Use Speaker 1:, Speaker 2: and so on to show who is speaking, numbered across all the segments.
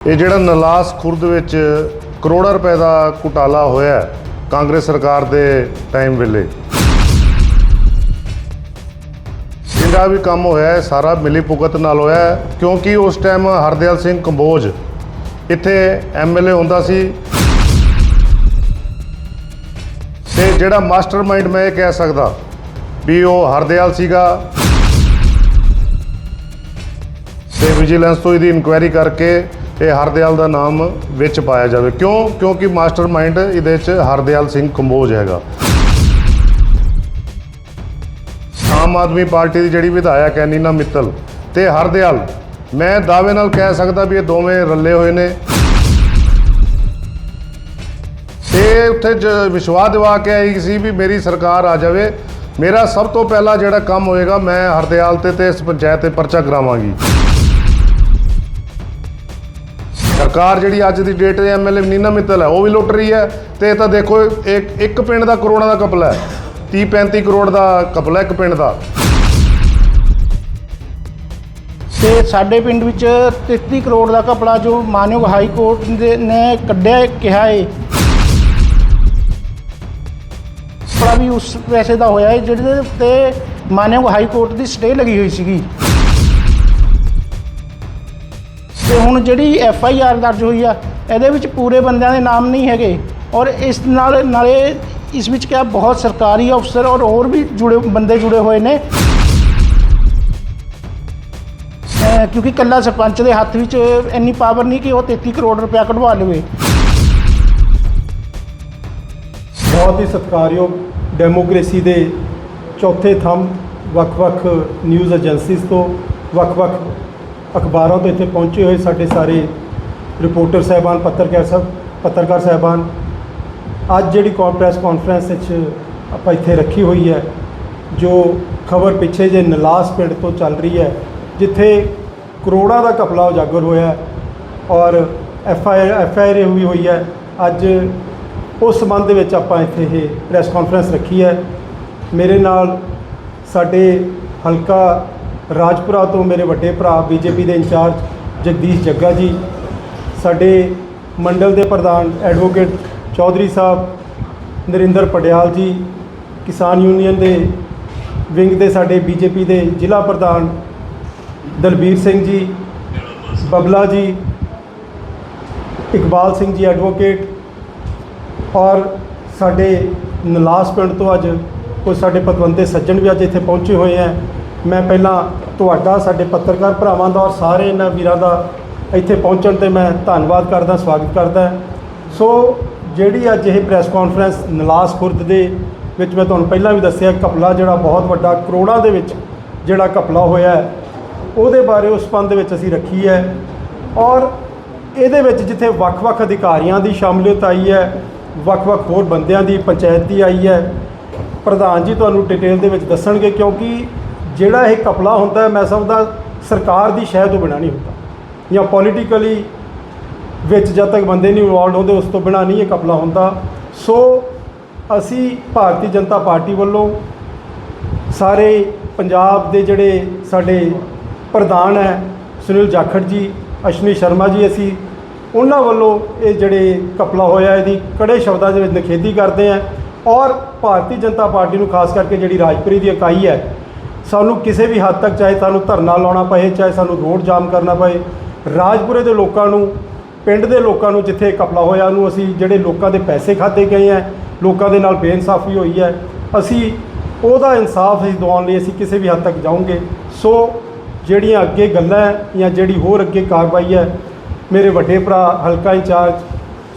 Speaker 1: ਇਹ ਜਿਹੜਾ ਨਲਾਸ ਖੁਰਦ ਵਿੱਚ ਕਰੋੜਾਂ ਰੁਪਏ ਦਾ ਘੁਟਾਲਾ ਹੋਇਆ ਕਾਂਗਰਸ ਸਰਕਾਰ ਦੇ ਟਾਈਮ ਵੇਲੇ। ਜਿਹੜਾ ਵੀ ਕੰਮ ਹੋਇਆ ਸਾਰਾ ਮਿਲੀ ਭੁਗਤ ਨਾਲ ਹੋਇਆ ਕਿਉਂਕਿ ਉਸ ਟਾਈਮ ਹਰਦਿਆਲ ਸਿੰਘ ਕੰਬੋਜ ਇੱਥੇ ਐਮਐਲਏ ਹੁੰਦਾ ਸੀ। ਤੇ ਜਿਹੜਾ ਮਾਸਟਰਮਾਈਂਡ ਮੈਂ ਇਹ ਕਹਿ ਸਕਦਾ ਵੀ ਉਹ ਹਰਦਿਆਲ ਸੀਗਾ। ਤੇ ਵਿਜੀਲੈਂਸ ਤੋਂ ਇਹਦੀ ਇਨਕੁਆਇਰੀ ਕਰਕੇ ਇਹ ਹਰਦਿਆਲ ਦਾ ਨਾਮ ਵਿੱਚ ਪਾਇਆ ਜਾਵੇ। ਕਿਉਂ? ਕਿਉਂਕਿ ਮਾਸਟਰਮਾਈਂਡ ਇਹਦੇ 'ਚ ਹਰਦਿਆਲ ਸਿੰਘ ਕੰਬੋਜ ਹੈਗਾ। ਆਮ ਆਦਮੀ ਪਾਰਟੀ ਦੀ ਜਿਹੜੀ ਵਿਧਾਇਕ ਹੈ ਨੀਨਾ ਮਿੱਤਲ ਤੇ ਹਰਦਿਆਲ, ਮੈਂ ਦਾਅਵੇ ਨਾਲ ਕਹਿ ਸਕਦਾ ਵੀ ਇਹ ਦੋਵੇਂ ਰੱਲੇ ਹੋਏ ਨੇ। ਤੇ ਉੱਥੇ ਜ- ਵਿਸ਼ਵਾਸ ਦਿਵਾ ਕੇ ਆਈ ਸੀ ਵੀ ਮੇਰੀ ਸਰਕਾਰ ਆ ਜਾਵੇ। ਮੇਰਾ ਸਭ ਤੋਂ ਪਹਿਲਾ ਜਿਹੜਾ ਕੰਮ ਹੋਏਗਾ, ਮੈਂ ਹਰਦਿਆਲ ਤੇ ਤੇ ਇਸ ਪੰਚਾਇਤ ਤੇ ਪਰਚਾ ਕਰਾਵਾਂਗੀ। ਸਰਕਾਰ ਜਿਹੜੀ ਅੱਜ ਦੀ ਡੇਟ ਦੇ ਐਮਐਲਏ ਨੀਨਾ ਮਿੱਤਲ ਹੈ, ਉਹ ਵੀ ਲੁੱਟ ਰਹੀ ਹੈ ਤੇ ਇਹ ਤਾਂ ਦੇਖੋ, ਇੱਕ ਇੱਕ ਪਿੰਡ ਦਾ ਕਰੋੜਾਂ ਦਾ ਕਪਲਾ ਹੈ। 30 35 ਕਰੋੜ ਦਾ ਕਪਲਾ ਇੱਕ ਪਿੰਡ ਦਾ।
Speaker 2: ਤੇ ਸਾਡੇ ਪਿੰਡ ਵਿੱਚ 33 ਕਰੋੜ ਦਾ ਕਪੜਾ ਜੋ ਮਾਨਯੋਗ ਹਾਈ ਕੋਰਟ ਦੇ ਨੇ ਕੱਢਿਆ ਕਿਹਾ ਹੈ। ਕਪੜਾ ਵੀ ਉਸ ਪੈਸੇ ਦਾ ਹੋਇਆ ਹੈ, ਜਿਹਦੇ 'ਤੇ ਮਾਨਯੋਗ ਹਾਈ ਕੋਰਟ ਦੀ ਸਟੇ ਲੱਗੀ ਹੋਈ ਸੀਗੀ। ਤੇ ਹੁਣ ਜਿਹੜੀ ਐਫ ਆਈ ਆਰ ਦਰਜ ਹੋਈ ਆ, ਇਹਦੇ ਵਿੱਚ ਪੂਰੇ ਬੰਦਿਆਂ ਦੇ ਨਾਮ ਨਹੀਂ ਹੈਗੇ। ਔਰ ਇਸ ਨਾਲ, ਨਾਲੇ ਇਸ ਵਿੱਚ ਕਿਹਾ ਬਹੁਤ ਸਰਕਾਰੀ ਅਫਸਰ ਔਰ ਹੋਰ ਵੀ ਜੁੜੇ, ਬੰਦੇ ਜੁੜੇ ਹੋਏ ਨੇ। ਕਿਉਂਕਿ ਕੱਲਾ ਸਰਪੰਚ ਦੇ ਹੱਥ ਵਿੱਚ ਇੰਨੀ ਪਾਵਰ ਨਹੀਂ ਕਿ ਉਹ 33 ਕਰੋੜ ਰੁਪਇਆ ਕਢਵਾ ਲਵੇ।
Speaker 3: ਬਹੁਤ ਹੀ ਸਤਿਕਾਰਯੋਗ ਡੈਮੋਕ੍ਰੇਸੀ ਦੇ ਚੌਥੇ ਥੰਮ ਵੱਖ-ਵੱਖ ਨਿਊਜ਼ ਏਜੰਸੀਜ਼ ਤੋਂ ਵੱਖ-ਵੱਖ ਅਖਬਾਰਾਂ ਤੋਂ ਇੱਥੇ ਪਹੁੰਚੇ ਹੋਏ ਸਾਡੇ ਸਾਰੇ ਰਿਪੋਰਟਰ ਸਾਹਿਬਾਨ, ਪੱਤਰਕਾਰ ਸਾਹਿਬ, ਪੱਤਰਕਾਰ ਸਾਹਿਬਾਨ। ਅੱਜ ਜਿਹੜੀ ਕੌਨ ਪ੍ਰੈਸ ਕਾਨਫਰੰਸ ਵਿੱਚ ਆਪਾਂ ਇੱਥੇ ਰੱਖੀ ਹੋਈ ਹੈ, ਜੋ ਖਬਰ ਪਿੱਛੇ ਜੇ ਨਲਾਸ ਪਿੰਡ ਤੋਂ ਚੱਲ ਰਹੀ ਹੈ, ਜਿੱਥੇ ਕਰੋੜਾਂ ਦਾ ਘਪਲਾ ਉਜਾਗਰ ਹੋਇਆ ਔਰ F I F I R ਹੋਈ ਹੋਈ ਹੈ। ਅੱਜ ਉਸ ਸੰਬੰਧ ਦੇ ਵਿੱਚ ਆਪਾਂ ਇੱਥੇ ਇਹ ਪ੍ਰੈਸ ਕਾਨਫਰੰਸ ਰੱਖੀ ਹੈ। ਮੇਰੇ ਨਾਲ ਸਾਡੇ ਹਲਕਾ ਰਾਜਪੁਰਾ ਤੋਂ ਮੇਰੇ ਵੱਡੇ ਭਰਾ ਬੀਜੇਪੀ ਦੇ ਇੰਚਾਰਜ ਜਗਦੀਸ਼ ਜੱਗਾ ਜੀ, ਸਾਡੇ ਮੰਡਲ ਦੇ ਪ੍ਰਧਾਨ ਐਡਵੋਕੇਟ ਚੌਧਰੀ ਸਾਹਿਬ ਨਰਿੰਦਰ ਪਟਿਆਲ ਜੀ, ਕਿਸਾਨ ਯੂਨੀਅਨ ਦੇ ਵਿੰਗ ਦੇ ਸਾਡੇ ਬੀਜੇਪੀ ਦੇ ਜ਼ਿਲ੍ਹਾ ਪ੍ਰਧਾਨ ਦਲਬੀਰ ਸਿੰਘ ਜੀ, ਬਬਲਾ ਜੀ, ਇਕਬਾਲ ਸਿੰਘ ਜੀ ਐਡਵੋਕੇਟ ਔਰ ਸਾਡੇ ਨਲਾਸ ਪਿੰਡ ਤੋਂ ਅੱਜ ਕੁਝ ਸਾਡੇ ਪਤਵੰਤੇ ਸੱਜਣ ਵੀ ਅੱਜ ਇੱਥੇ ਪਹੁੰਚੇ ਹੋਏ ਹੈ। ਮੈਂ ਪਹਿਲਾਂ ਤੁਹਾਡਾ, ਸਾਡੇ ਪੱਤਰਕਾਰ ਭਰਾਵਾਂ ਦਾ ਔਰ ਸਾਰੇ ਇਹਨਾਂ ਵੀਰਾਂ ਦਾ ਇੱਥੇ ਪਹੁੰਚਣ ਤੇ ਮੈਂ ਧੰਨਵਾਦ ਕਰਦਾ, ਸਵਾਗਤ ਕਰਦਾ। ਸੋ ਜਿਹੜੀ ਅੱਜ ਇਹ ਪ੍ਰੈਸ ਕਾਨਫਰੰਸ ਨਲਾਸ ਖੁਰਦ ਦੇ ਵਿੱਚ ਮੈਂ ਤੁਹਾਨੂੰ ਪਹਿਲਾਂ ਵੀ ਦੱਸਿਆ, ਘਪਲਾ ਜਿਹੜਾ ਬਹੁਤ ਵੱਡਾ ਕਰੋੜਾਂ ਦੇ ਵਿੱਚ ਜਿਹੜਾ ਘਪਲਾ ਹੋਇਆ ਉਹਦੇ ਬਾਰੇ ਉਸ ਸੰਬੰਧ ਵਿੱਚ ਅਸੀਂ ਰੱਖੀ ਹੈ ਔਰ ਇਹਦੇ ਵਿੱਚ ਜਿੱਥੇ ਵੱਖ-ਵੱਖ ਅਧਿਕਾਰੀਆਂ ਦੀ ਸ਼ਾਮਲੀਅਤ ਆਈ ਹੈ, ਵੱਖ-ਵੱਖ ਹੋਰ ਬੰਦਿਆਂ ਦੀ ਪੰਚਾਇਤ ਦੀ ਆਈ ਹੈ, ਪ੍ਰਧਾਨ ਜੀ ਤੁਹਾਨੂੰ ਡਿਟੇਲ ਦੇ ਵਿੱਚ ਦੱਸਣਗੇ ਕਿਉਂਕਿ ਜਿਹੜਾ ਇਹ ਕਪਲਾ ਹੁੰਦਾ, ਮੈਂ ਸਮਝਦਾ ਸਰਕਾਰ ਦੀ ਸ਼ਹਿ ਤੋਂ ਬਿਨਾਂ ਨਹੀਂ ਹੁੰਦਾ। ਜਾਂ ਪੋਲੀਟੀਕਲੀ ਵਿੱਚ ਜਦ ਤੱਕ ਬੰਦੇ ਨਹੀਂ ਇਨਵੋਲਡ ਹੁੰਦੇ, ਉਸ ਤੋਂ ਬਿਨਾਂ ਨਹੀਂ ਇਹ ਕਪਲਾ ਹੁੰਦਾ। ਸੋ ਅਸੀਂ ਭਾਰਤੀ ਜਨਤਾ ਪਾਰਟੀ ਵੱਲੋਂ ਸਾਰੇ ਪੰਜਾਬ ਦੇ ਜਿਹੜੇ ਸਾਡੇ ਪ੍ਰਧਾਨ ਹੈ, ਸੁਨੀਲ ਜਾਖੜ ਜੀ ਅਸ਼ਵਨੀ ਸ਼ਰਮਾ ਜੀ, ਅਸੀਂ ਉਹਨਾਂ ਵੱਲੋਂ ਇਹ ਜਿਹੜੇ ਕਪਲਾ ਹੋਇਆ, ਇਹਦੀ ਕੜੇ ਸ਼ਬਦਾਂ ਦੇ ਵਿੱਚ ਨਿਖੇਧੀ ਕਰਦੇ ਹਾਂ। ਔਰ ਭਾਰਤੀ ਜਨਤਾ ਪਾਰਟੀ ਨੂੰ ਖਾਸ ਕਰਕੇ ਜਿਹੜੀ ਰਾਜਪੁਰੀ ਦੀ ਇਕਾਈ ਹੈ ਸਾਨੂੰ ਕਿਸੇ ਵੀ ਹੱਦ ਤੱਕ ਚਾਹੇ ਸਾਨੂੰ ਧਰਨਾ ਲਾਉਣਾ ਪਏ, ਚਾਹੇ ਸਾਨੂੰ ਰੋਡ ਜਾਮ ਕਰਨਾ ਪਏ, ਰਾਜਪੁਰੇ ਦੇ ਲੋਕਾਂ ਨੂੰ, ਪਿੰਡ ਦੇ ਲੋਕਾਂ ਨੂੰ ਜਿੱਥੇ ਕਪਲਾ ਹੋਇਆ, ਉਹਨੂੰ ਅਸੀਂ ਜਿਹੜੇ ਲੋਕਾਂ ਦੇ ਪੈਸੇ ਖਾਦੇ ਗਏ ਹੈ ਲੋਕਾਂ ਦੇ ਨਾਲ ਬੇਇਨਸਾਫੀ ਹੋਈ ਹੈ ਅਸੀਂ ਉਹਦਾ ਇਨਸਾਫ ਅਸੀਂ ਦਿਵਾਉਣ ਲਈ ਅਸੀਂ ਕਿਸੇ ਵੀ ਹੱਦ ਤੱਕ ਜਾਵਾਂਗੇ ਸੋ ਜਿਹੜੀਆਂ ਅੱਗੇ ਗੱਲਾਂ ਹੈ ਜਾਂ ਜਿਹੜੀ ਹੋਰ ਅੱਗੇ ਕਾਰਵਾਈ ਹੈ ਮੇਰੇ ਵੱਡੇ ਭਰਾ ਹਲਕਾ ਇੰਚਾਰਜ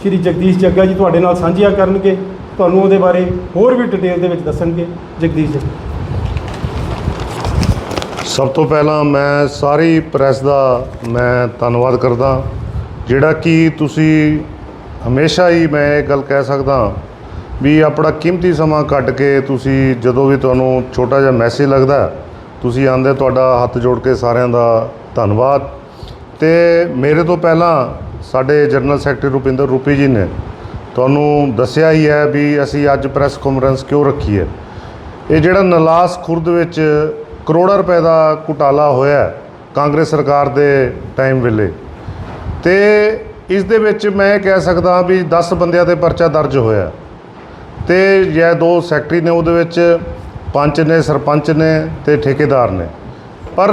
Speaker 3: ਸ਼੍ਰੀ ਜਗਦੀਸ਼ ਜੱਗਾ ਜੀ ਤੁਹਾਡੇ ਨਾਲ ਸਾਂਝੀਆਂ ਕਰਨਗੇ, ਤੁਹਾਨੂੰ ਉਹਦੇ ਬਾਰੇ ਹੋਰ ਵੀ ਡਿਟੇਲ ਦੇ ਵਿੱਚ ਦੱਸਣਗੇ। ਜਗਦੀਸ਼ ਜੀ।
Speaker 1: ਸਭ ਤੋਂ ਪਹਿਲਾਂ ਮੈਂ ਸਾਰੀ ਪ੍ਰੈਸ ਦਾ ਮੈਂ ਧੰਨਵਾਦ ਕਰਦਾ, ਜਿਹੜਾ ਕਿ ਤੁਸੀਂ ਹਮੇਸ਼ਾ ਹੀ ਮੈਂ ਇਹ ਗੱਲ ਕਹਿ ਸਕਦਾ ਵੀ ਆਪਣਾ ਕੀਮਤੀ ਸਮਾਂ ਕੱਢ ਕੇ ਤੁਸੀਂ ਜਦੋਂ ਵੀ ਤੁਹਾਨੂੰ ਛੋਟਾ ਜਿਹਾ ਮੈਸੇਜ ਲੱਗਦਾ, ਤੁਸੀਂ ਆਂਦੇ ਤੁਹਾਡਾ ਹੱਥ ਜੋੜ ਕੇ ਸਾਰਿਆਂ ਦਾ ਧੰਨਵਾਦ। ਤੇ ਮੇਰੇ ਤੋਂ ਪਹਿਲਾਂ ਸਾਡੇ ਜਨਰਲ ਸੈਕਟਰੀ ਰੁਪਿੰਦਰ ਰੂਪੀ ਜੀ ਨੇ ਤੁਹਾਨੂੰ ਦੱਸਿਆ ਹੀ ਹੈ ਵੀ ਅਸੀਂ ਅੱਜ ਪ੍ਰੈਸ ਕਾਨਫਰੰਸ ਕਿਉਂ ਰੱਖੀ ਹੈ। ਇਹ ਜਿਹੜਾ ਨਲਾਸ ਖੁਰਦ ਵਿੱਚ ਕਰੋੜਾਂ ਰੁਪਏ ਦਾ ਘੁਟਾਲਾ ਹੋਇਆ ਕਾਂਗਰਸ ਸਰਕਾਰ ਦੇ ਟਾਈਮ ਵੇਲੇ। ਤੇ ਇਸ ਦੇ ਵਿੱਚ ਮੈਂ ਕਹਿ ਸਕਦਾ ਵੀ 10 ਬੰਦਿਆਂ ਤੇ ਪਰਚਾ ਦਰਜ ਹੋਇਆ ਤੇ ਇਹ ਦੋ ਸੈਕਟਰੀ ਨੇ ਉਹਦੇ ਵਿੱਚ ਪੰਚ ਨੇ, ਸਰਪੰਚ ਨੇ ਤੇ ਠੇਕੇਦਾਰ ਨੇ। ਪਰ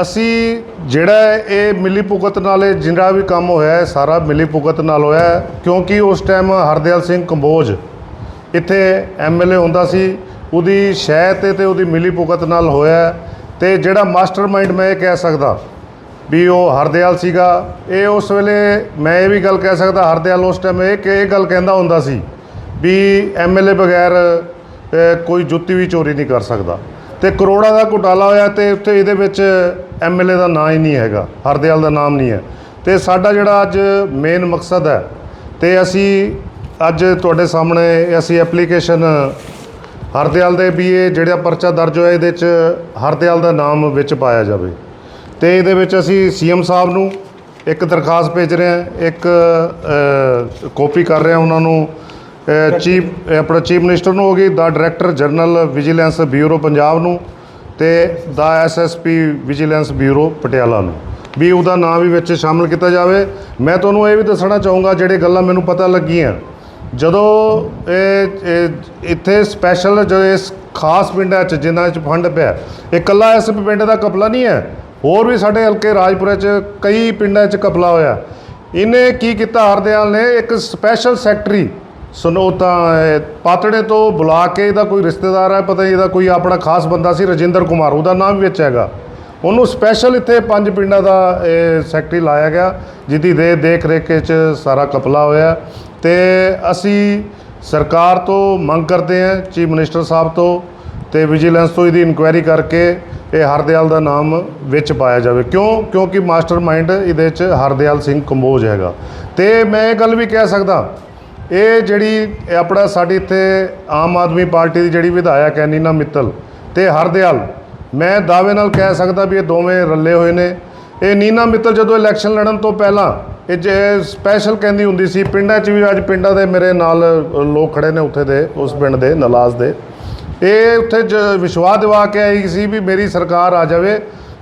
Speaker 1: ਅਸੀਂ ਜਿਹੜਾ ਇਹ ਮਿਲੀ ਭੁਗਤ ਨਾਲ ਇਹ ਜਿੰਨਾ ਵੀ ਕੰਮ ਹੋਇਆ ਸਾਰਾ ਮਿਲੀ ਭੁਗਤ ਨਾਲ ਹੋਇਆ ਕਿਉਂਕਿ ਉਸ ਟਾਈਮ ਹਰਦਿਆਲ ਸਿੰਘ ਕੰਬੋਜ ਇੱਥੇ ਐਮਐਲਏ ਹੁੰਦਾ ਸੀ ਉਹਦੀ ਸ਼ਹਿ ਤੇ ਤੇ ਉਹਦੀ ਮਿਲੀ ਭੁਗਤ ਨਾਲ ਹੋਇਆ ਹੈ। ਤੇ ਜਿਹੜਾ ਮਾਸਟਰਮਾਈਂਡ ਮੈਂ ਇਹ ਕਹਿ ਸਕਦਾ ਵੀ ਉਹ ਹਰਦਿਆਲ ਸੀਗਾ, ਇਹ ਉਸ ਵੇਲੇ ਮੈਂ ਇਹ ਵੀ ਗੱਲ ਕਹਿ ਸਕਦਾ ਹਰਦਿਆਲ ਉਸ ਟਾਈਮ ਇਹ ਕਿ ਇਹ ਗੱਲ ਕਹਿੰਦਾ ਹੁੰਦਾ ਸੀ ਵੀ ਐਮਐਲਏ ਬਗੈਰ ਕੋਈ ਜੁੱਤੀ ਵੀ ਚੋਰੀ ਨਹੀਂ ਕਰ ਸਕਦਾ ਤੇ ਕਰੋੜਾਂ ਦਾ ਘੁਟਾਲਾ ਹੋਇਆ ਤੇ ਉੱਥੇ ਇਹਦੇ ਵਿੱਚ ਐਮਐਲਏ ਦਾ ਨਾਂ ਹੀ ਨਹੀਂ ਹੈਗਾ, ਹਰਦਿਆਲ ਦਾ ਨਾਮ ਨਹੀਂ ਹੈ ਤੇ ਸਾਡਾ ਜਿਹੜਾ ਅੱਜ ਮੇਨ ਮਕਸਦ ਹੈ ਤੇ ਅਸੀਂ ਅੱਜ ਤੁਹਾਡੇ ਸਾਹਮਣੇ ਅਸੀਂ ਐਪਲੀਕੇਸ਼ਨ ਹਰਦਿਆਲ ਦੇ ਵੀ ਇਹ ਜਿਹੜਾ ਪਰਚਾ ਦਰਜ ਹੋਇਆ, ਇਹਦੇ 'ਚ ਹਰਦਿਆਲ ਦਾ ਨਾਮ ਵਿੱਚ ਪਾਇਆ ਜਾਵੇ। ਤੇ ਇਹਦੇ ਵਿੱਚ ਅਸੀਂ ਸੀਐਮ ਸਾਹਿਬ ਨੂੰ ਇੱਕ ਦਰਖਾਸਤ ਭੇਜ ਰਹੇ ਹਾਂ, ਇੱਕ ਕਾਪੀ ਕਰ ਰਹੇ ਹਾਂ ਉਹਨਾਂ ਨੂੰ। ਚੀਫ, ਆਪਣਾ ਚੀਫ ਮਿਨਿਸਟਰ ਨੂੰ ਹੋ ਗਈ, ਦਾ director general vigilance bureau Punjab ਨੂੰ ਤੇ ਦਾ ਐਸਐਸਪੀ ਵਿਜੀਲੈਂਸ ਬਿਊਰੋ ਪਟਿਆਲਾ ਨੂੰ। ਵੀ ਉਹਦਾ ਨਾਮ ਵੀ ਵਿੱਚ ਸ਼ਾਮਲ ਕੀਤਾ ਜਾਵੇ। ਮੈਂ ਤੁਹਾਨੂੰ ਇਹ ਵੀ ਦੱਸਣਾ ਚਾਹੂੰਗਾ, ਜਿਹੜੇ ਗੱਲਾਂ ਮੈਨੂੰ ਪਤਾ ਲੱਗੀਆਂ ਜਦੋਂ ਇਹ ਇੱਥੇ ਸਪੈਸ਼ਲ ਜੋ ਇਸ ਖਾਸ ਪਿੰਡਾਂ 'ਚ, ਜਿਨ੍ਹਾਂ 'ਚ ਫੰਡ ਪਿਆ, ਇਹ ਇਕੱਲਾ ਇਸ ਪਿੰਡ ਦਾ ਕਪਲਾ ਨਹੀਂ ਹੈ, ਹੋਰ ਵੀ ਸਾਡੇ ਹਲਕੇ ਰਾਜਪੁਰਾ 'ਚ ਕਈ ਪਿੰਡਾਂ 'ਚ ਕਪਲਾ ਹੋਇਆ। ਇਹਨੇ ਕੀ ਕੀਤਾ, ਹਰਦਿਆਲ ਨੇ ਇੱਕ ਸਪੈਸ਼ਲ ਸੈਕਟਰੀ ਸੁਣੋ ਤਾਂ ਪਾਤੜੇ ਤੋਂ ਬੁਲਾ ਕੇ ਇਹਦਾ ਕੋਈ ਰਿਸ਼ਤੇਦਾਰ ਹੈ, ਪਤਾ ਨਹੀਂ ਇਹਦਾ ਕੋਈ ਆਪਣਾ ਖਾਸ ਬੰਦਾ ਸੀ, ਰਜਿੰਦਰ ਕੁਮਾਰ, ਉਹਦਾ ਨਾਮ ਵਿੱਚ ਹੈਗਾ। ਉਹਨੂੰ ਸਪੈਸ਼ਲ ਇੱਥੇ ਪੰਜ ਪਿੰਡਾਂ ਦਾ ਇਹ ਸੈਕਟਰੀ ਲਾਇਆ ਗਿਆ, ਜਿਹਦੀ ਦੇ ਦੇਖ ਰੇਖ 'ਚ ਸਾਰਾ ਕਪਲਾ ਹੋਇਆ। ਤੇ ਅਸੀਂ ਸਰਕਾਰ ਤੋਂ ਮੰਗ ਕਰਦੇ ਹਾਂ, ਚੀਫ ਮਿਨਿਸਟਰ ਸਾਹਿਬ ਤੋਂ ਤੇ ਵਿਜੀਲੈਂਸ ਤੋਂ ਇਹਦੀ ਇਨਕੁਆਇਰੀ ਕਰਕੇ ਇਹ ਹਰਦਿਆਲ ਦਾ ਨਾਮ ਵਿੱਚ ਪਾਇਆ ਜਾਵੇ। ਕਿਉਂ? ਕਿਉਂਕਿ ਮਾਸਟਰਮਾਈਂਡ ਇਹਦੇ 'ਚ ਹਰਦਿਆਲ ਸਿੰਘ ਕੰਬੋਜ ਹੈਗਾ। ਤੇ ਮੈਂ ਇਹ ਗੱਲ ਵੀ ਕਹਿ ਸਕਦਾ, ਇਹ ਜਿਹੜੀ ਆਪਣਾ ਸਾਡੀ ਇੱਥੇ ਆਮ ਆਦਮੀ ਪਾਰਟੀ ਦੀ ਜਿਹੜੀ ਵਿਧਾਇਕ ਹੈ ਨੀਨਾ ਮਿੱਤਲ ਤੇ ਹਰਦਿਆਲ, ਮੈਂ ਦਾਅਵੇ ਨਾਲ ਕਹਿ ਸਕਦਾ ਵੀ ਇਹ ਦੋਵੇਂ ਰੱਲੇ ਹੋਏ ਨੇ। ਇਹ ਨੀਨਾ ਮਿੱਤਲ ਜਦੋਂ ਇਲੈਕਸ਼ਨ ਲੜਨ ਤੋਂ ਪਹਿਲਾਂ ਇਹ ਜੇ ਸਪੈਸ਼ਲ ਕਹਿੰਦੀ ਹੁੰਦੀ ਸੀ, ਪਿੰਡਾਂ 'ਚ ਵੀ ਅੱਜ ਪਿੰਡਾਂ ਦੇ ਮੇਰੇ ਨਾਲ ਲੋਕ ਖੜੇ ਨੇ ਉੱਥੇ ਦੇ, ਉਸ ਪਿੰਡ ਦੇ, ਨਲਾਜ਼ ਦੇ। ਇਹ ਉੱਥੇ ਜ ਵਿਸ਼ਵਾਸ ਦਿਵਾ ਕੇ ਆਈ ਸੀ ਵੀ ਮੇਰੀ ਸਰਕਾਰ ਆ ਜਾਵੇ।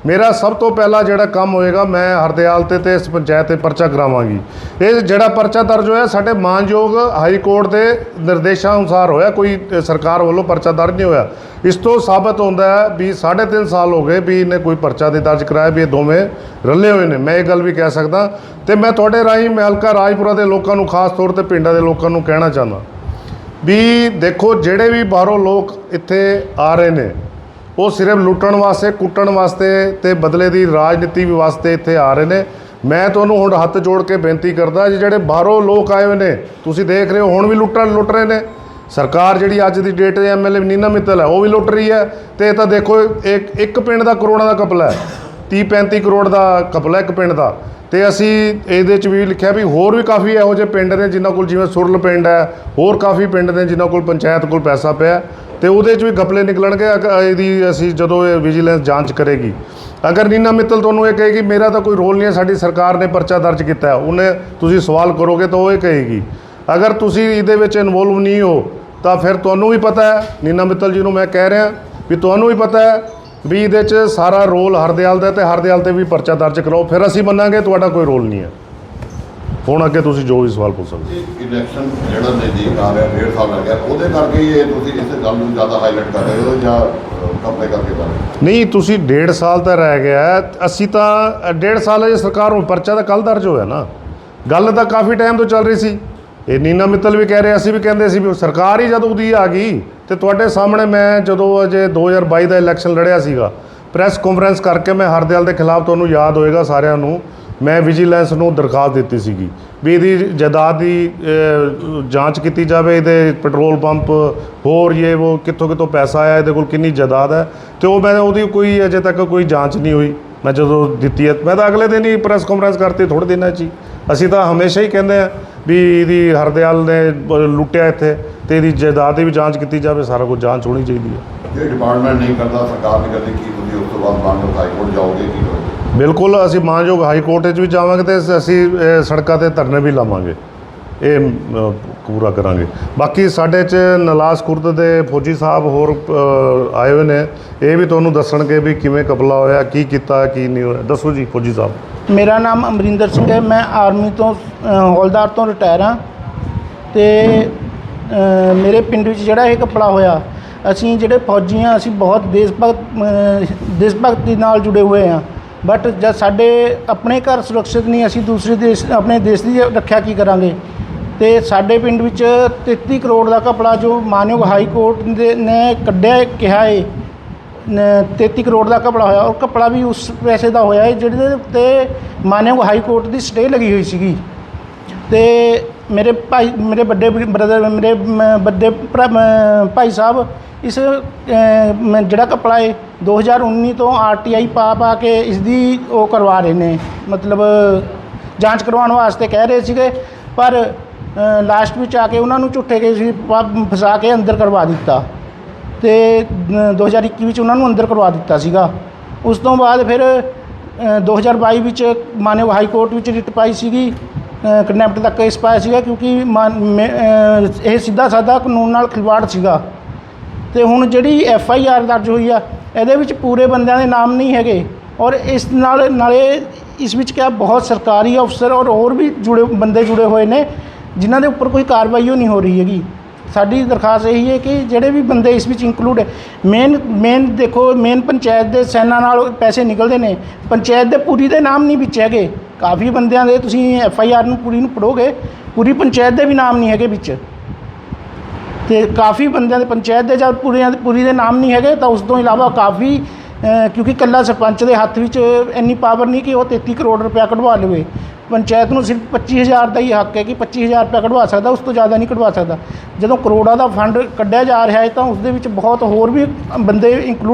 Speaker 1: ਮੇਰਾ ਸਭ ਤੋਂ ਪਹਿਲਾ ਜਿਹੜਾ ਕੰਮ ਹੋਏਗਾ, ਮੈਂ ਹਰਦਿਆਲ ਤੇ ਤੇ ਇਸ ਪੰਚਾਇਤ ਤੇ ਪਰਚਾ ਕਰਾਵਾਂਗੀ। ਇਹ ਜਿਹੜਾ ਪਰਚਾ ਦਰਜ ਹੋਇਆ, ਸਾਡੇ ਮਾਨਯੋਗ ਹਾਈ ਕੋਰਟ ਦੇ ਨਿਰਦੇਸ਼ਾਂ ਅਨੁਸਾਰ ਹੋਇਆ, ਕੋਈ ਸਰਕਾਰ ਵੱਲੋਂ ਪਰਚਾ ਦਰਜ ਨਹੀਂ ਹੋਇਆ। ਇਸ ਤੋਂ ਸਾਬਤ ਹੁੰਦਾ ਹੈ ਵੀ 3.5 ਸਾਲ ਹੋ ਗਏ ਵੀ ਇਹਨੇ ਕੋਈ ਪਰਚਾ ਨਹੀਂ ਦਰਜ ਕਰਾਇਆ, ਵੀ ਇਹ ਦੋਵੇਂ ਰੱਲੇ ਹੋਏ ਨੇ। ਮੈਂ ਇਹ ਗੱਲ ਵੀ ਕਹਿ ਸਕਦਾ। ਤੇ ਮੈਂ ਤੁਹਾਡੇ ਰਾਹੀਂ ਮੈਂ ਹਲਕਾ ਰਾਜਪੁਰਾ ਦੇ ਲੋਕਾਂ ਨੂੰ, ਖਾਸ ਤੌਰ ਤੇ ਪਿੰਡਾਂ ਦੇ ਲੋਕਾਂ ਨੂੰ ਕਹਿਣਾ ਚਾਹੁੰਦਾ ਵੀ ਦੇਖੋ, ਜਿਹੜੇ ਵੀ ਬਾਹਰੋਂ ਲੋਕ ਇੱਥੇ ਆ ਰਹੇ ਨੇ ਉਹ ਸਿਰਫ ਲੁੱਟਣ ਵਾਸਤੇ, ਕੁੱਟਣ ਵਾਸਤੇ ਤੇ ਬਦਲੇ ਦੀ ਰਾਜਨੀਤੀ ਵੀ ਵਾਸਤੇ ਇੱਥੇ ਆ ਰਹੇ ਨੇ। ਮੈਂ ਤੁਹਾਨੂੰ ਹੁਣ ਹੱਥ ਜੋੜ ਕੇ ਬੇਨਤੀ ਕਰਦਾ ਜੀ, ਜਿਹੜੇ ਬਾਹਰੋਂ ਲੋਕ ਆਏ ਹੋਏ ਨੇ, ਤੁਸੀਂ ਦੇਖ ਰਹੇ ਹੋ, ਹੁਣ ਵੀ ਲੁੱਟਣ ਲੁੱਟ ਰਹੇ ਨੇ। ਸਰਕਾਰ ਜਿਹੜੀ ਅੱਜ ਦੀ ਡੇਟ ਦੇ ਐਮਐਲਏ ਨੀਨਾ ਮਿੱਤਲ ਹੈ, ਉਹ ਵੀ ਲੁੱਟ ਰਹੀ ਹੈ। ਤੇ ਇਹ ਤਾਂ ਦੇਖੋ, ਇੱਕ ਇੱਕ ਪਿੰਡ ਦਾ ਕਰੋੜਾਂ ਦਾ ਕਪਲਾ ਹੈ। 30 35 ਕਰੋੜ ਦਾ ਕਪਲਾ ਇੱਕ ਪਿੰਡ ਦਾ। ਤੇ ਅਸੀਂ ਇਹਦੇ ਚ ਵੀ ਲਿਖਿਆ ਵੀ ਹੋਰ ਵੀ ਕਾਫੀ ਇਹੋ ਜਿਹੇ ਪਿੰਡ ਨੇ, ਜਿਨ੍ਹਾਂ ਕੋਲ ਜਿਵੇਂ ਸੁਰਲ ਪਿੰਡ ਹੈ, ਹੋਰ ਕਾਫੀ ਪਿੰਡ ਨੇ, ਜਿਨ੍ਹਾਂ ਕੋਲ ਪੰਚਾਇਤ ਕੋਲ ਪੈਸਾ ਪਿਆ। ਤੇ ਉਹਦੇ ਚ ਵੀ ਘਪਲੇ ਨਿਕਲਣਗੇ ਅਗ- ਇਹਦੀ ਅਸੀਂ ਜਦੋਂ ਇਹ ਵਿਜੀਲੈਂਸ ਜਾਂਚ ਕਰੇਗੀ। ਅਗਰ ਨੀਨਾ ਮਿੱਤਲ ਤੁਹਾਨੂੰ ਇਹ ਕਹੇਗੀ, ਮੇਰਾ ਤਾਂ ਕੋਈ ਰੋਲ ਨਹੀਂ ਹੈ, ਸਾਡੀ ਸਰਕਾਰ ਨੇ ਪਰਚਾ ਦਰਜ ਕੀਤਾ ਹੈ। ਉਹਨੇ ਤੁਸੀਂ ਸਵਾਲ ਕਰੋਗੇ ਤਾਂ ਉਹ ਇਹ ਕਹੇਗੀ। ਅਗਰ ਤੁਸੀਂ ਇਹਦੇ ਵਿੱਚ ਇਨਵੋਲਵ ਨਹੀਂ ਹੋ, ਤਾਂ ਫਿਰ ਤੁਹਾਨੂੰ ਵੀ ਪਤਾ ਹੈ, ਨੀਨਾ ਮਿੱਤਲ ਜੀ ਨੂੰ ਮੈਂ ਕਹਿ ਰਿਹਾ ਵੀ ਤੁਹਾਨੂੰ ਵੀ ਪਤਾ ਹੈ ਵੀ ਇਹਦੇ 'ਚ ਸਾਰਾ ਰੋਲ ਹਰਦਿਆਲ ਦਾ ਤੇ ਹਰਦਿਆਲ ਤੇ ਵੀ ਪਰਚਾ ਦਰਜ ਕਰਾਓ। ਫਿਰ ਅਸੀਂ ਮੰਨਾਂਗੇ, ਤੁਹਾਡਾ ਕੋਈ ਰੋਲ ਨਹੀਂ ਹੈ। ਹੁਣ ਅੱਗੇ ਤੁਸੀਂ ਜੋ ਵੀ ਸਵਾਲ ਪੁੱਛ ਸਕਦੇ ਹੋ।
Speaker 4: ਇਲੈਕਸ਼ਨ ਜਿਹੜਾ ਨਜ਼ਦੀਕ ਆ ਰਿਹਾ ਡੇਢ ਸਾਲ ਲੱਗ ਗਿਆ ਉਹਦੇ ਕਰਕੇ ਹੀ ਇਹ ਤੁਸੀਂ ਇਸ ਗੱਲ ਨੂੰ ਜ਼ਿਆਦਾ ਹਾਈਲਾਈਟ ਕਰ ਰਹੇ ਹੋ ਜਾਂ ਕੰਪਨੀ ਕਰਕੇ ਕਰ ਰਹੇ ਹੋ
Speaker 1: ਨਹੀਂ ਤੁਸੀਂ ਡੇਢ ਸਾਲ ਤਾਂ ਰਹਿ ਗਿਆ ਹੈ। ਅਸੀਂ ਤਾਂ ਡੇਢ ਸਾਲ ਅਜੇ ਸਰਕਾਰ ਨੂੰ ਪਰਚਾ ਤਾਂ ਕੱਲ ਦਰਜ ਹੋਇਆ ਨਾ ਗੱਲ ਤਾਂ ਕਾਫੀ ਟਾਈਮ ਤੋਂ ਚੱਲ ਰਹੀ ਸੀ ਇਹ ਨੀਨਾ ਮਿੱਤਲ ਵੀ ਕਹਿ ਰਹੇ ਅਸੀਂ ਵੀ ਕਹਿੰਦੇ ਸੀ ਵੀ ਸਰਕਾਰ ਹੀ ਜਦੋਂ ਦੀ ਆ ਗਈ ਤੇ ਤੁਹਾਡੇ ਸਾਹਮਣੇ ਮੈਂ ਜਦੋਂ ਅਜੇ 2022 ਦਾ ਇਲੈਕਸ਼ਨ ਲੜਿਆ ਸੀਗਾ ਪ੍ਰੈਸ ਕਾਨਫਰੰਸ ਕਰਕੇ ਮੈਂ ਹਰਦਿਆਲ ਦੇ ਖਿਲਾਫ ਤੁਹਾਨੂੰ ਯਾਦ ਹੋਏਗਾ ਸਾਰਿਆਂ ਨੂੰ ਮੈਂ ਵਿਜੀਲੈਂਸ ਨੂੰ ਦਰਖਾਸਤ ਦਿੱਤੀ ਸੀਗੀ ਵੀ ਇਹਦੀ ਜਾਇਦਾਦ ਦੀ ਜਾਂਚ ਕੀਤੀ ਜਾਵੇ, ਇਹਦੇ ਪੈਟਰੋਲ ਪੰਪ ਹੋਰ ਇਹ ਉਹ ਕਿੱਥੋਂ ਕਿੱਥੋਂ ਪੈਸਾ ਆਇਆ, ਇਹਦੇ ਕੋਲ ਕਿੰਨੀ ਜਾਇਦਾਦ ਹੈ। ਤੇ ਉਹ ਮੈਂ ਉਹਦੀ ਕੋਈ ਅਜੇ ਤੱਕ ਕੋਈ ਜਾਂਚ ਨਹੀਂ ਹੋਈ। ਮੈਂ ਜਦੋਂ ਦਿੱਤੀ ਹੈ, ਮੈਂ ਤਾਂ ਅਗਲੇ ਦਿਨ ਹੀ ਪ੍ਰੈਸ ਕਾਨਫਰੰਸ ਕਰਤੀ ਥੋੜ੍ਹੇ ਦਿਨਾਂ 'ਚ ਹੀ। ਅਸੀਂ ਤਾਂ ਹਮੇਸ਼ਾ ਹੀ ਕਹਿੰਦੇ ਆ ਵੀ ਇਹਦੀ ਹਰਦਿਆਲ ਨੇ ਬ- ਲੁੱਟਿਆ ਇੱਥੇ ਤੇ ਇਹਦੀ ਜਾਇਦਾਦ ਦੀ ਵੀ ਜਾਂਚ ਕੀਤੀ ਜਾਵੇ, ਸਾਰਾ ਕੁਝ ਜਾਂਚ ਹੋਣੀ ਚਾਹੀਦੀ ਹੈ।
Speaker 4: ਜੇ ਡਿਪਾਰਟਮੈਂਟ ਨਹੀਂ ਕਰਦਾ, ਸਰਕਾਰ ਨਹੀਂ ਕਰਦੀ, ਕੀ ਤੁਸੀਂ ਉਸ ਤੋਂ ਬਾਅਦ ਮਾਨਯੋਗ ਹਾਈ ਕੋਰਟ
Speaker 1: ਬਿਲਕੁਲ ਅਸੀਂ ਮਾਨਯੋਗ ਹਾਈ ਕੋਰਟ ਵਿੱਚ ਵੀ ਜਾਵਾਂਗੇ ਤੇ ਅਸੀਂ ਸੜਕਾਂ ਤੇ ਧਰਨੇ ਵੀ ਲਾਵਾਂਗੇ। ਇਹ ਪੂਰਾ ਕਰਾਂਗੇ। ਬਾਕੀ ਸਾਡੇ ਚ ਨਲਾਸ ਕੁਰਦ ਦੇ ਫੌਜੀ ਸਾਹਿਬ ਹੋਰ ਆਏ ਹੋਏ ਨੇ। ਇਹ ਵੀ ਤੁਹਾਨੂੰ ਦੱਸਣਗੇ ਵੀ ਕਿਵੇਂ ਕਬਲਾ ਹੋਇਆ, ਕੀ ਕੀਤਾ, ਕੀ ਨਹੀਂ ਹੋਇਆ। ਦੱਸੋ ਜੀ, ਫੌਜੀ ਸਾਹਿਬ।
Speaker 2: ਮੇਰਾ ਨਾਮ ਅਮਰਿੰਦਰ ਸਿੰਘ ਹੈ। ਮੈਂ ਆਰਮੀ ਤੋਂ ਹੌਲਦਾਰ ਤੋਂ ਰਿਟਾਇਰ ਹਾਂ। ਤੇ ਮੇਰੇ ਪਿੰਡ ਵਿੱਚ ਜਿਹੜਾ ਇਹ ਕਪੜਾ ਹੋਇਆ, ਅਸੀਂ ਜਿਹੜੇ ਫੌਜੀ ਹਾਂ, ਅਸੀਂ ਬਹੁਤ ਦੇਸ਼ ਭਗਤ ਦੇਸ਼ ਭਗਤੀ ਨਾਲ ਜੁੜੇ ਹੋਏ ਹਾਂ। ਬਟ ਜਦ ਸਾਡੇ ਆਪਣੇ ਘਰ ਸੁਰੱਖਿਅਤ ਨਹੀਂ, ਅਸੀਂ ਦੂਸਰੇ ਦੇਸ਼, ਆਪਣੇ ਦੇਸ਼ ਦੀ ਰੱਖਿਆ ਕੀ ਕਰਾਂਗੇ? ਤੇ ਸਾਡੇ ਪਿੰਡ ਵਿੱਚ 33 ਕਰੋੜ ਦਾ ਕਪੜਾ ਜੋ ਮਾਨਯੋਗ ਹਾਈ ਕੋਰਟ ਦੇ, ਨੇ ਕੱਢਿਆ, ਕਿਹਾ ਹੈ ਨ- 33 ਕਰੋੜ ਦਾ ਕਪੜਾ ਹੋਇਆ ਔਰ ਕਪੜਾ ਵੀ ਉਸ ਪੈਸੇ ਦਾ ਹੋਇਆ ਹੈ ਜਿਹਦੇ ਉੱਤੇ ਮਾਨਯੋਗ ਹਾਈ ਕੋਰਟ ਦੀ ਸਟੇ ਲੱਗੀ ਹੋਈ ਸੀਗੀ। ਤੇ ਮੇਰੇ ਭਾਈ ਮੇਰੇ ਵੱਡੇ ਬ੍ਰਦਰ ਮੇਰੇ ਮ- ਵੱਡੇ ਭਰਾ- ਮ- ਭਾਈ ਸਾਹਿਬ ਇਸ ਅ, ਮ- ਜਿਹੜਾ ਕਪੜਾ ਹੈ 2019 ਤੋਂ ਆਰਟੀਆਈ ਪਾ ਪਾ ਕੇ ਇਸ ਦੀ ਉਹ ਕਰਵਾ ਰਹੇ ਨੇ ਮਤਲਬ ਜਾਂਚ ਕਰਵਾਉਣ ਵਾਸਤੇ ਕਹਿ ਰਹੇ ਸੀਗੇ ਪਰ ਲਾਸਟ ਵਿੱਚ ਆ ਕੇ ਉਹਨਾਂ ਨੂੰ ਝੂਠੇ ਕੇ ਸੀ ਫਸਾ ਕੇ ਅੰਦਰ ਕਰਵਾ ਦਿੱਤਾ ਤੇ ਅ, 2021 ਵਿੱਚ ਉਹਨਾਂ ਨੂੰ ਅੰਦਰ ਕਰਵਾ ਦਿੱਤਾ ਸੀਗਾ। ਉਸ ਤੋਂ ਬਾਅਦ ਫਿਰ ਅ, 2022 ਵਿੱਚ ਮਾਨਯੋਗ ਹਾਈ ਕੋਰਟ ਵਿੱਚ ਰਿਟ ਪਾਈ ਸੀਗੀ। ਕਨੈਕਟ ਦਾ ਕੇਸ ਪਾਇਆ ਸੀਗਾ ਕਿਉਂਕਿ ਮਾਨ- ਮੇ- ਅ, ਇਹ ਸਿੱਧਾ ਸਾਦਾ ਕਾਨੂੰਨ ਨਾਲ ਖਿਲਵਾੜ ਸੀਗਾ। ਤੇ ਹੁਣ ਜਿਹੜੀ ਐਫ ਆਈ ਆਰ ਦਰਜ ਹੋਈ ਆ ਇਹਦੇ ਵਿੱਚ ਪੂਰੇ ਬੰਦਿਆਂ ਦੇ ਨਾਮ ਨਹੀਂ ਹੈਗੇ। ਔਰ ਇਸ ਨਾਲ ਨਾਲੇ ਇਸ ਵਿੱਚ ਕਿਆ ਬਹੁਤ ਸਰਕਾਰੀ ਅਫਸਰ ਔਰ ਹੋਰ ਵੀ ਜੁੜੇ ਬੰਦੇ ਜੁੜੇ ਹੋਏ ਨੇ ਜਿਨ੍ਹਾਂ ਦੇ ਉੱਪਰ ਕੋਈ ਕਾਰਵਾਈ ਓ ਨਹੀਂ ਹੋ ਰਹੀ ਹੈਗੀ। ਸਾਡੀ ਦਰਖਾਸਤ ਇਹੀ ਹੈ ਕਿ ਜਿਹੜੇ ਵੀ ਬੰਦੇ ਇਸ ਵਿੱਚ ਇਨਕਲੂਡ ਹੈ ਮੇਨ ਮੇਨ ਦੇਖੋ ਮੇਨ ਪੰਚਾਇਤ ਦੇ ਸੈਨਾ ਨਾਲ ਪੈਸੇ ਨਿਕਲਦੇ ਨੇ, ਪੰਚਾਇਤ ਦੇ ਪੂਰੀ ਦੇ ਨਾਮ ਨਹੀਂ ਵਿੱਚ ਹੈਗੇ। ਕਾਫੀ ਬੰਦਿਆਂ ਦੇ ਤੁਸੀਂ ਐਫ ਆਈ ਆਰ ਨੂੰ ਪੂਰੀ ਨੂੰ ਪੜੋਗੇ ਪੂਰੀ ਪੰਚਾਇਤ ਦੇ ਵੀ ਨਾਮ ਨਹੀਂ ਹੈਗੇ ਵਿੱਚ। ਤੇ ਕਾਫੀ ਬੰਦਿਆਂ ਦੇ ਪੰਚਾਇਤ ਦੇ ਜਦ ਪੂਰੀਆਂ ਪੂਰੀ ਦੇ ਨਾਮ ਨਹੀਂ ਹੈਗੇ, ਤਾਂ ਉਸ ਤੋਂ ਇਲਾਵਾ ਕਾਫੀ ਕਿਉਂਕਿ ਕੱਲਾ ਸਰਪੰਚ ਦੇ ਹੱਥ ਵਿੱਚ ਇੰਨੀ ਪਾਵਰ ਨਹੀਂ ਕਿ ਉਹ 33 ਕਰੋੜ ਰੁਪਇਆ ਕਢਵਾ ਲਵੇ। ਪੰਚਾਇਤ ਨੂੰ ਸਿਰਫ 25000 ਦਾ ਹੀ ਹੱਕ ਹੈ ਕਿ 25000 ਰੁਪਇਆ ਕਢਵਾ ਸਕਦਾ, ਉਸ ਤੋਂ ਜ਼ਿਆਦਾ ਨਹੀਂ ਕਢਵਾ ਸਕਦਾ। ਜਦੋਂ ਕਰੋੜਾਂ ਦਾ ਫੰਡ ਕੱਢਿਆ ਜਾ ਰਿਹਾ ਹੈ ਤਾਂ ਉਸ ਦੇ ਵਿੱਚ ਬਹੁਤ ਹੋਰ ਵੀ ਬੰਦੇ ਇਨਕਲੂਡ